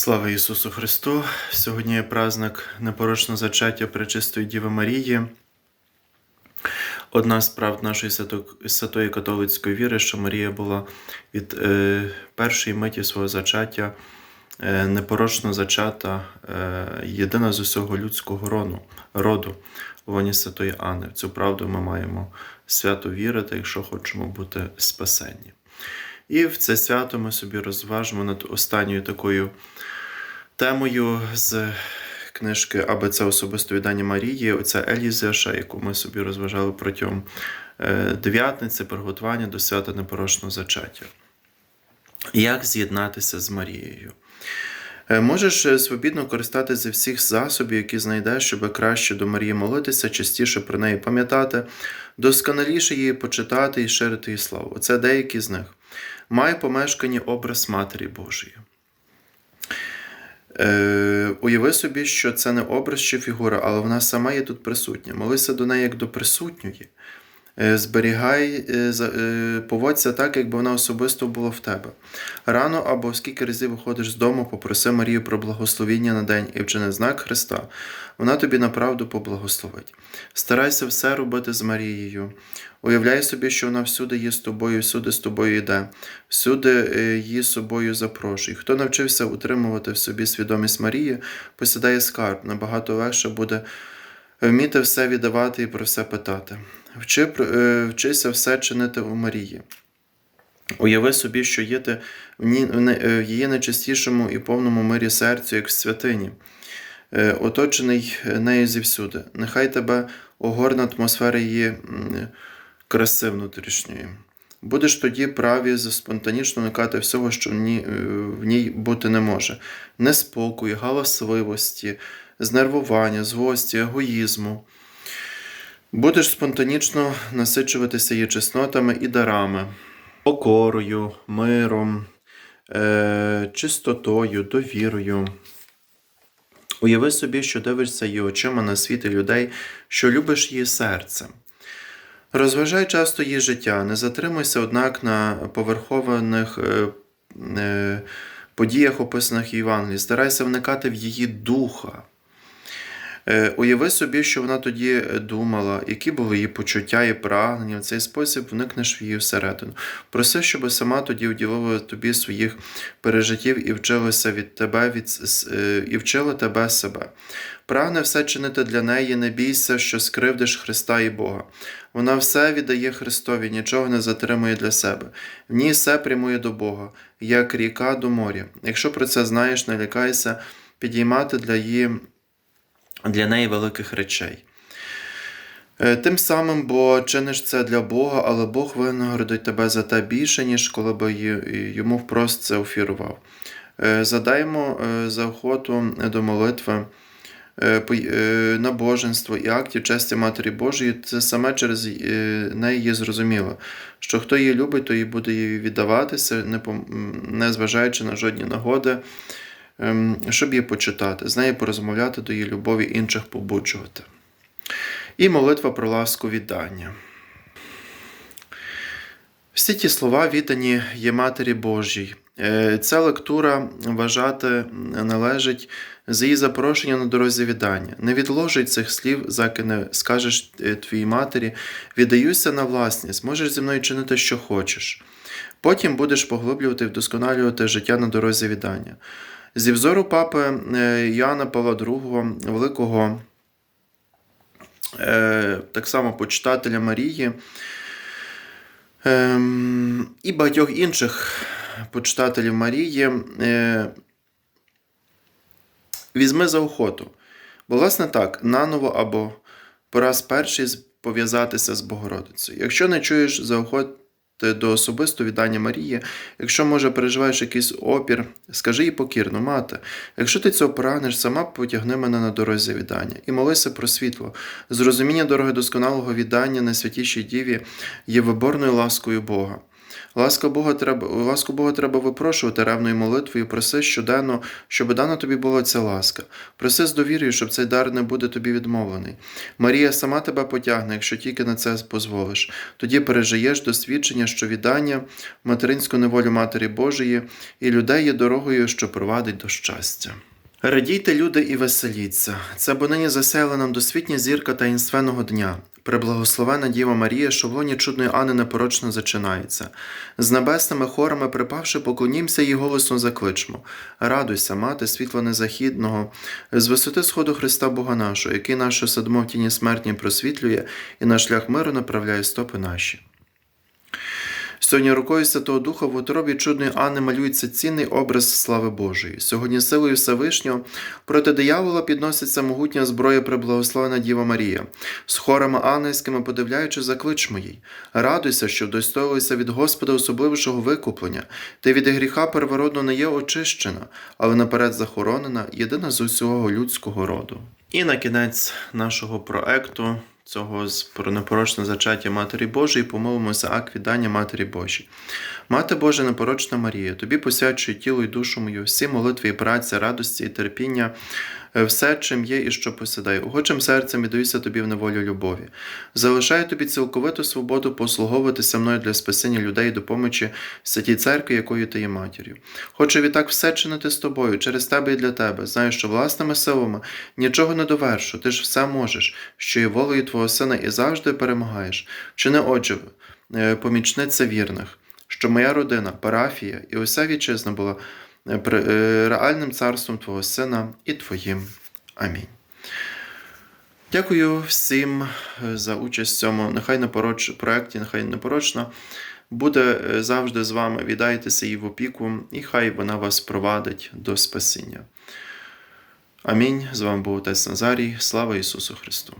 Слава Ісусу Христу! Сьогодні є праздник непорочного зачаття Пречистої Діви Марії. Одна з прав нашої святої католицької віри, що Марія була від е, першої миті свого зачаття е, непорочно зачата, е, єдина з усього людського роду, роду у лоні Святої Анни. В цю правду ми маємо свято вірити, якщо хочемо бути спасенні. І в це свято ми собі розважимо над останньою такою темою з книжки Аби це особисто віддання Марії, оця Елізеша, яку ми собі розважали протягом е, дев'ятниці, приготування до свята непорочного зачаття. Як з'єднатися з Марією? Е, Можеш е, свобідно користатися всіх засобів, які знайдеш, щоб краще до Марії молитися, частіше про неї пам'ятати, досконаліше її почитати і ширити її славу. Оце деякі з них. Май помешкані образ Матері Божої. Е, уяви собі, що це не образ чи фігура, але вона сама є тут присутня. Молися до неї як до присутньої. Е, Зберігай, е, е, поводься так, якби вона особисто була в тебе. Рано або скільки разів виходиш з дому, попроси Марію про благословіння на день і вчини знак Христа. Вона тобі направду поблагословить. Старайся все робити з Марією. Уявляй собі, що вона всюди є з тобою, всюди з тобою йде, всюди її з собою запрошуй. Хто навчився утримувати в собі свідомість Марії, посідає скарб, набагато легше буде вміти все віддавати і про все питати. Вчи, е, вчися все чинити у Марії. Уяви собі, що є ти е, в її найчистішому і повному мирі серцю, як в святині, е, оточений нею зівсюди. Нехай тебе огорне атмосфера її краси внутрішньої. Будеш тоді праві спонтанічно уникати всього, що в ній бути не може: неспокою, галасливості, знервування, злості, егоїзму. Будеш спонтанічно насичуватися її чеснотами і дарами, покорою, миром, е- чистотою, довірою. Уяви собі, що дивишся її очима на світ і людей, що любиш її серцем. Розважай часто її життя, не затримуйся, однак, на поверхованих е, е, подіях, описаних в Євангелії. Старайся вникати в її духа. Е, Уяви собі, що вона тоді думала, які були її почуття і прагнення. В цей спосіб вникнеш в її всередину. Проси, щоб сама тоді уділила тобі своїх пережиттів і вчилася від тебе від, е, і вчила тебе себе. Прагне все чинити для неї, не бійся, що скривдиш Христа і Бога. Вона все віддає Христові, нічого не затримує для себе. В ній все прямує до Бога, як ріка до моря. Якщо про це знаєш, не лякайся підіймати для її для неї великих речей. Е, Тим самим, бо чиниш це для Бога, але Бог винагородить тебе за те більше, ніж коли би йому впрост це офірував. Е, Задаймо е, за охоту до молитви, набоженство і актів честі Матері Божої, це саме через неї є зрозуміло, що хто її любить, то і буде їй віддаватися, не, пом- м, не зважаючи на жодні нагоди, щоб її почитати, з нею порозмовляти до її любові інших побуджувати. І молитва про ласку віддання. Всі ті слова віддані є Матері Божій. Е, Ця лектура вважати належить за її запрошення на дорозі віддання. Не відложуй цих слів, заки не скажеш е, твоїй матері, віддаюся на власність, можеш зі мною чинити, що хочеш. Потім будеш поглиблювати і вдосконалювати життя на дорозі віддання. Зі взору папи е, Іоанна Павла II, великого е, так само почитателя Марії, ем, і багатьох інших почитателів Марії, е, візьми за охоту. Бо, власне, так, наново або пораз перший пов'язатися з Богородицею. Якщо не чуєш заохоти до особистого віддання Марії, якщо, може, переживаєш якийсь опір, скажи їй покірно, мати, якщо ти цього прагнеш, сама потягни мене на дорозі віддання і молися про світло. Зрозуміння дороги досконалого віддання найсвятішій діві є виборною ласкою Бога. Ласка Бога треба, ласку Бога треба випрошувати ревною молитвою, проси щоденно, щоб дана тобі була ця ласка. Проси з довір'ю, щоб цей дар не буде тобі відмовлений. Марія сама тебе потягне, якщо тільки на це дозволиш. Тоді пережиєш досвідчення, що віддання материнську неволю Матері Божої і людей є дорогою, що провадить до щастя. Радійте, люди, і веселіться. Це бо нині засяяла нам досвітня зірка таїнственного дня. Преблагословена Діва Марія, що в лоні чудної Ани непорочно зачинається. З небесними хорами припавши, поклонімся і голосно закличмо. Радуйся, мати світла незахідного, з висоти сходу Христа Бога нашого, який наше в тіні смертні просвітлює і на шлях миру направляє стопи наші. Сьогодні рукою Святого Духа в утробі чудної Анни малюється цінний образ слави Божої. Сьогодні силою Всевишнього проти диявола підноситься могутня зброя преблагословена Діва Марія. З хорами ангельськими подивляючи, закличмо їй. Радуйся, що достоїлися від Господа особливішого викуплення. Ти від гріха первородно не є очищена, але наперед захоронена, єдина з усього людського роду. І на кінець нашого проекту цього з про непорочне зачаття Матері Божої помолимося акт віддання Матері Божій. Мати Божа, непорочна Марія, тобі посвячую тіло і душу мою, всі молитви і праця, радості і терпіння, все, чим є і що посідаю. Охочим серцем віддаюся тобі в неволю любові. Залишаю тобі цілковиту свободу послуговуватися мною для спасіння людей і допомочі святій церкві, якою ти є матір'ю. Хочу відтак все чинити з тобою, через тебе і для тебе. Знаю, що власними силами нічого не довершу, ти ж все можеш, що є волею Твого Сина і завжди перемагаєш. Чини, отже, е, помічниця вірних, що моя родина, парафія і уся вітчизна була е, е, реальним царством Твого Сина і Твоїм. Амінь. Дякую всім е, за участь в цьому. Нехай непороч... проєкті, нехай непорочна буде е, завжди з вами. Віддайтеся їй в опіку, і хай вона вас провадить до спасіння. Амінь. З вами був Отець Назарій. Слава Ісусу Христу!